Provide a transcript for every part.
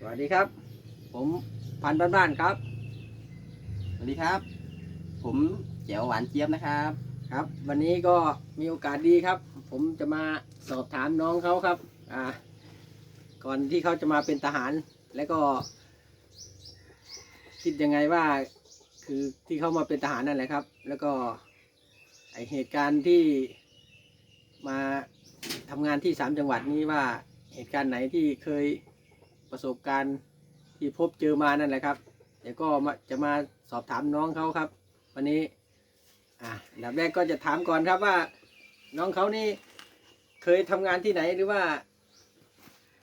สวัสดีครับ ผมพันธุ์บ้านๆครับ สวัสดีครับ ผมแจ๋วหวานเจี๊ยบนะครับ ครับ วันนี้ก็มีโอกาสดีครับ ผมจะมาสอบถามน้องเขาครับอ่าก่อนที่เขาจะมาเป็นทหาร แล้วก็ คิดยังไงว่า คือที่เขามาเป็นทหารนั่นแหละครับ แล้วก็ไอเหตุการณ์ที่มาทำงานที่สามจังหวัดนี้ว่าเหตุการณ์ไหนที่เคย ประสบการณ์ที่พบเจอมานั่นแหละครับเดี๋ยวก็มาจะมาสอบถามน้องเขาครับ วันนี้อ่าอันดับแรกก็จะถามก่อนครับว่า น้องเขานี่เคยทำงานที่ไหนหรือว่า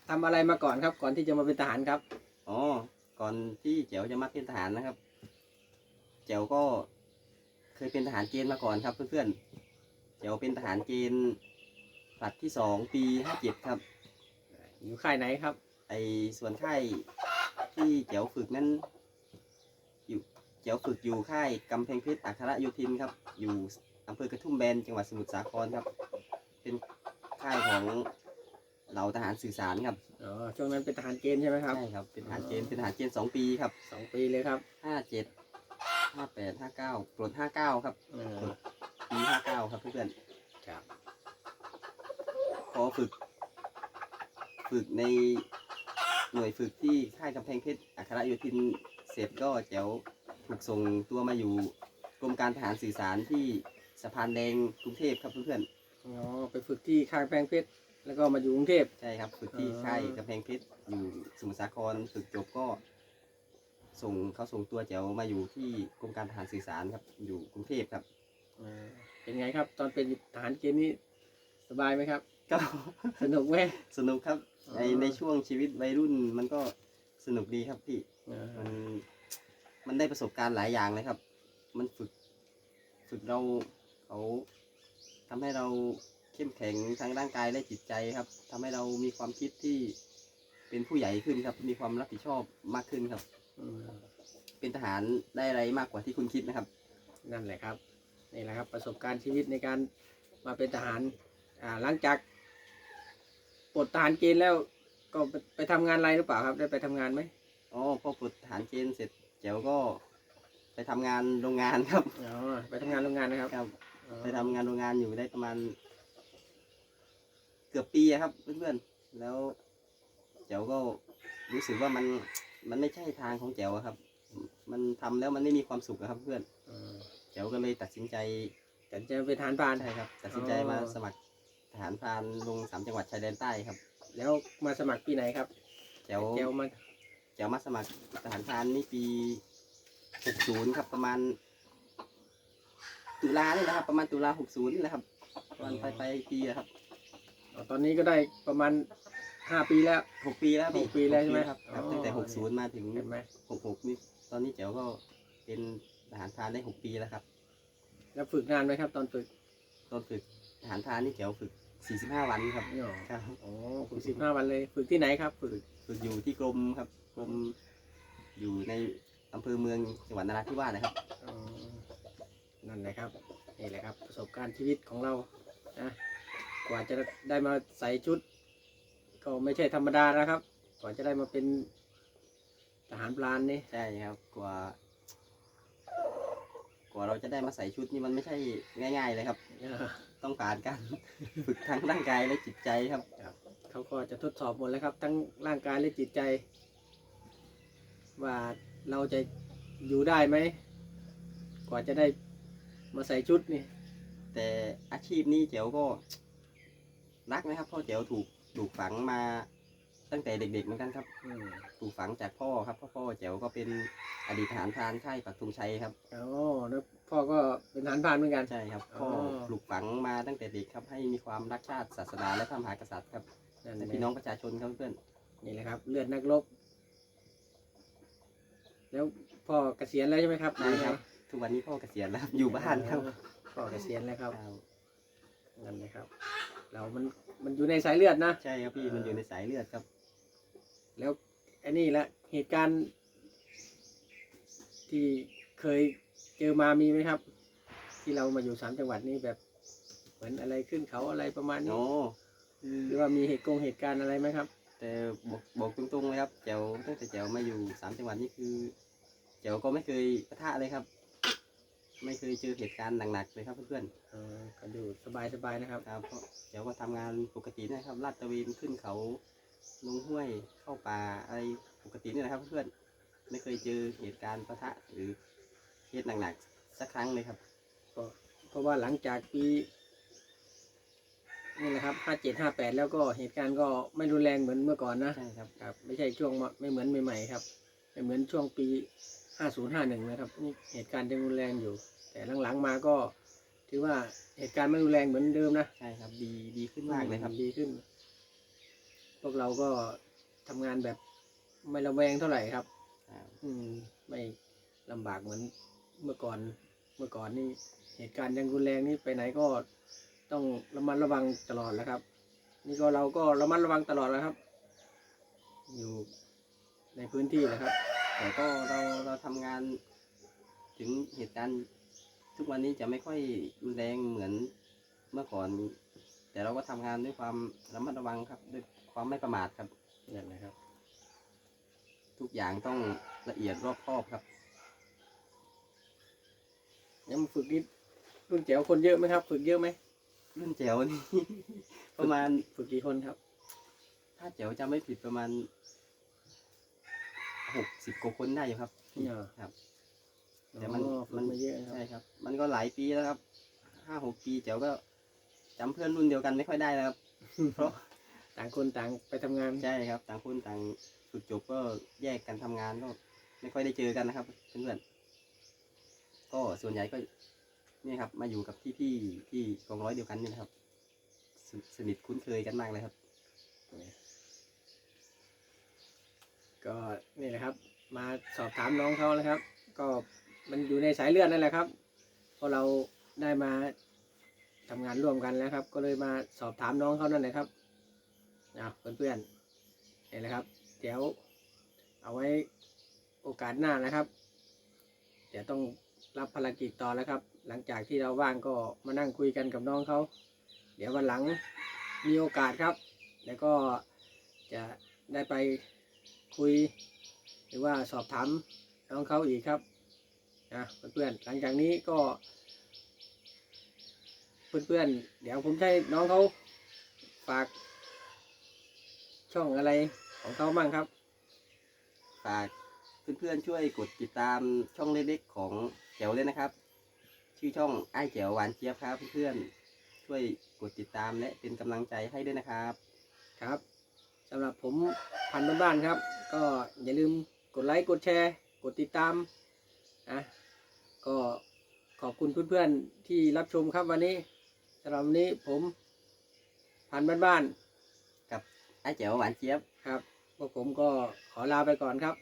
ทำอะไรมาก่อนครับ ก่อนที่จะมาเป็นทหารครับ อ๋อ ก่อนที่แจ๋วจะมาเป็นทหารนะครับแจ๋วก็เคยเป็นทหารเกณฑ์มาก่อนครับ เพื่อนๆแจ๋วเป็นทหารเกณฑ์ผลัดที่สองปีห้าเจ็ดครับ อยู่ค่ายไหนครับ ไอส่วนค่ายที่แจ๋วฝึกนั้นอยู่แจ๋วฝึกอยู่ค่ายกำแพงเพชรอัครโยธินครับ อยู่อำเภอกระทุ่มแบนจังหวัดสมุทรสาครครับ เป็นค่ายของเหล่าทหารสื่อสารครับอ๋อช่วงนั้นเป็นทหารเกณฑ์ใช่ไหมครับใช่ครับ เป็นทหารเกณฑ์เป็นทหารเกณฑ์สองปีครับสองปีเลยครับห้าเจ็ดห้าแปดห้าเก้าปลดห้าเก้าครับเออปีห้าเก้าครับเพื่อนครับๆพอฝึก ฝึกใน หน่วยฝึกที่ค่ายกำแพงเพชรอัครโยธินเสร็จก็แจ๋วถูกส่งตัวมาอยู่กรมการทหารสื่อสารที่สะพานแดงกรุงเทพครับเพื่อนอ๋อไปฝึกที่ค่ายแพงเพชรแล้วก็มาอยู่กรุงเทพ ๆใช่ครับ ฝึกที่อ๋อค่ายกำแพงเพชรอยู่สมุทรสาครฝึกจบก็ ส่งเขาส่งตัวแจ๋วมาอยู่ที่กรมการทหารสื่อสารครับอยู่กรุงเทพครับเออเป็นไงครับ ตอนเป็นทหารเกณฑ์นี่สบายไหมครับ ก็ สนุกไหมสนุกครับอ๋อ ในในช่วงชีวิตวัยรุ่นมันก็สนุกดีครับพี่เออมันมันได้ประสบการณ์หลายอย่างเลยครับ มันฝึกฝึกเราเขาทำให้เราเข้มแข็งทั้งร่างกายและจิตใจครับทำให้เรามีความคิดที่เป็นผู้ใหญ่ขึ้นครับ มีความรับผิดชอบมากขึ้นครับอืมเป็นทหารได้อะไรมากกว่าที่คุณคิดนะครับ นั่นแหละครับนี่แหละครับ ประสบการณ์ชีวิตในการมาเป็นทหารอ่าหลังจาก ปลดทหารเกณฑ์แล้วก็ไปไปทำงานอะไรหรือเปล่าครับ ได้ไปทำงานไหมอ๋อพอปลดทหารเกณฑ์เสร็จแจ๋วก็ ไปทำงานโรงงานครับอ๋อไปทำงานโรงงานนะครับครับ อ๋อไปทำงานโรงงานอยู่ได้ประมาณ เกือบปีอะครับเพื่อนๆ แล้วแจ๋วก็รู้สึกว่ามันมันไม่ใช่ทางของแจ๋วอะครับ มันทำแล้วมันไม่มีความสุขอะครับเพื่อนอ๋อแจ๋วก็เลยตัดสินใจแต่จะเป็นทหารพราน ใช่ครับ ตัดสินใจอ๋อมาสมัคร ทหารพรานลงสามจังหวัดชายแดนใต้ครับแล้วมาสมัครปีไหนครับแจ๋วแกวมาแจ๋วมาสมัครทหารพรานนี่ปีหกศูนย์ครับประมาณ ตุลานี่แหละครับ ประมาณตุลาหกศูนย์นี่แหละครับประมาณปลายปลายปีอะครับอ๋อตอนนี้ก็ได้ประมาณห้าปีแล้วหกปีแล้วพี่หกปีแล้วใช่ไหมครับอ๋อตั้งแต่หกศูนย์มาถึงเห็นไหมหกหกนี่ตอนนี้แจ๋วก็เป็นทหารพรานได้หกปีแล้วครับ แล้วฝึกงานไหมครับ ตอนฝึก ตอนฝึกทหารพรานนี่แจ๋วฝึก สี่สิบห้าวันครับอ๋อครับอ๋อฝึกสิบห้าวันเลย ฝึกที่ไหนครับ ฝึกฝึกอยู่ที่กรมครับกรมอยู่ในอำเภอเมืองจังหวัดนราธิวาสนะครับอ๋อนั่นแหละครับนี่แหละครับ ประสบการณ์ชีวิตของเรานะกว่าจะได้มาใส่ชุด ก็ไม่ใช่ธรรมดานะครับกว่าจะได้มาเป็นทหารพรานนี่ใช่ครับกว่ากว่าเราจะได้มาใส่ชุดนี่มันไม่ใช่ง่าย ๆ เลยครับเออ ต้องผ่านการฝึกทั้งร่างกายและจิตใจครับ เขาก็จะทดสอบหมดแล้วครับ ทั้งร่างกายและจิตใจ ว่าเราจะอยู่ได้ไหมกว่าจะได้มาใส่ชุดนี่ แต่อาชีพนี้เจ๋วก็รักนะครับเพราะเจ๋วถูกถูกฝังมา ตั้งแต่เด็กๆเหมือนกันครับอืมปลูกฝังจากพ่อครับเพ่อพ่อแจ๋วก็เป็นอดีตทหารพรานค่ายปักธงชัยครับอ๋อแล้วพ่อก็เป็นทหารพรานเหมือนกัน ใช่ครับพ่ออ๋อปลูกฝังมาตั้งแต่เด็กครับให้มีความรักชาติศาสนาและพระมหากษัตริย์ครับนั่นแหและละพี่น้องประชาชนครับเพื่อนนี่แหละครับ เลือดนักรบ แล้วพ่อเกษียณแล้วใช่ไหมครับใช่ครับ ทุกวันนี้พ่อเกษียณแล้วครับอยู่บ้านครับพ่อเกษียณแล้วครับครับ นั่นเลยครับ เรามันมันอยู่ในสายเลือดนะ ใช่ครับพี่มันอยู่ในสายเลือดครับ แล้วไอ้นี่ละเหตุการณ์ ที่เคยเจอมามีไหมครับ ที่เรามาอยู่สามจังหวัดนี้แบบเหมือนอะไรขึ้นเขาอะไรประมาณนี้โอ้หรือว่ามีเหตุกงเหตุการณ์อะไรไหมครับ แต่แต่บอกบอกตรงๆเลยครับแจ๋วตั้งแต่แจ๋วมาอยู่สามจังหวัดนี่คือแจ๋วก็ไม่เคยปะทะเลยครับ ไม่เคยเจอเหตุการณ์หนักๆเลยครับเพื่อนเออก็ดูสบายสบายๆนะครับๆครับเพราะแจ๋วก็ทำงานปกตินะครับลาดตระเวนขึ้นเขา ลงห้วยเข้าป่าอะไรปกตินี่แหละครับเพื่อนๆไม่เคยเจอเหตุการณ์ปะทะหรือเหตุหนักๆสักครั้งเลยครับก็เพราะว่าหลังจากปีนี่นะครับห้าเจ็ดห้าแปดแล้วก็เหตุการณ์ก็ไม่รุนแรงเหมือนเมื่อก่อนนะใช่ครับครับ ไม่ใช่ช่วงมาไม่เหมือนใหม่ๆครับไม่เหมือนช่วงปีห้าศูนย์ห้าหนึ่งนะครับนี่เหตุการณ์ยังรุนแรงอยู่ แต่หลังๆมาก็ ถือว่าเหตุการณ์ไม่รุนแรงเหมือนเดิมนะใช่ครับ ดีดีขึ้นมากเลยครับดีขึ้นพ วกเราก็ทำงานแบบไม่ระแวงเท่าไหร่ครับอ่าอืม ไม่ลำบากเหมือนเมื่อก่อน เมื่อก่อนนี่เหตุการณ์ยังรุนแรงนี่ไปไหนก็ต้องระมัดระวังตลอดแล้วครับ นี่ก็เราก็ระมัดระวังตลอดแล้วครับ อยู่ในพื้นที่นะครับ แต่ก็เราเราทำงานถึงเหตุการณ์ทุกวันนี้จะไม่ค่อยรุนแรงเหมือนเมื่อก่อน แต่เราก็ทำงานด้วยความระมัดระวังครับด้วย ความไม่ประมาทครับนั่นนะครับ ทุกอย่างต้องละเอียดรอบคอบครับยังมาฝึกนี่รุ่นแจ๋วคนเยอะไหมครับ ฝึกเยอะไหมรุ่นแจ๋วนี่ ประมาณฝึกกี่คนครับ ถ้าแจ๋วจะไม่ผิดประมาณหกสิบกว่าคนได้อยู่ครับเนี่ย ครับ แต่แต่มัมันนฝึมักนมาเยอะนะครับ ใช่ครับ มันก็หลายปีแล้วครับห้าหกปีแจ๋วก็จำเพื่อนรุ่นเดียวกันไม่ค่อยได้แล้วครับ เพราะ ต่างคนต่างไปทำงาน ใช่ครับ ต่างคนต่างฝึกจบก็แยกกันทำงานก็ไม่ค่อยได้เจอกันนะครับเพื่อนๆก็ส่วนใหญ่ก็เนี่ยครับ มาอยู่กับพี่พี่ๆที่กองร้อยเดียวกันนี่นะครับสสนิทคุ้นเคยกันมากเลยครับ ก็นี่แหละครับ มาสอบถามน้องเขาแล้วครับ ก็มันอยู่ในสายเลือดนั่นแหละครับเพราะเราได้มาทำงานร่วมกันแล้วครับ ก็เลยมาสอบถามน้องเขานั่นแหละครับ นะเพื่อนๆนี่แหละครับ เดี๋ยวเอาไว้โอกาสหน้านะครับเดี๋ยวต้องรับภารกิจต่อแล้วครับ หลังจากที่เราว่างก็มานั่งคุยกันกับน้องเขาเดี๋ยววันหลังมีโอกาสครับ แล้วก็จะได้ไปคุย หรือว่าสอบถามน้องเขาอีกครับนะเพื่อนๆหลังจากนี้ก็ เพื่อนๆเดี๋ยวผมให้น้องเขาฝาก ช่องอะไรของเขาบ้างครับ ฝากเพื่อนๆช่วยกดติดตามช่องเล็กๆของแจ๋วเลยนะครับ ชื่อช่องไอ้ายแจ๋วหวานเจี๊ยบครับเพื่อนๆช่วยกดติดตามและเป็นกำลังใจให้ด้วยนะครับครับสำหรับผมพันธุ์บ้านๆครับ ก็อย่าลืมกดไลค์กดแชร์ กดติดตามนะก็ขอบคุณเพื่อนๆที่รับชมครับวันนี้สำหรับวันนี้ผมพันธุ์บ้านกับ ไอ้ายแจ๋วหวานเจี๊ยบๆครับ พวกผมก็ขอลาไปก่อนครับ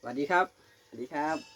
สวัสดีครับ สวัสดีครับ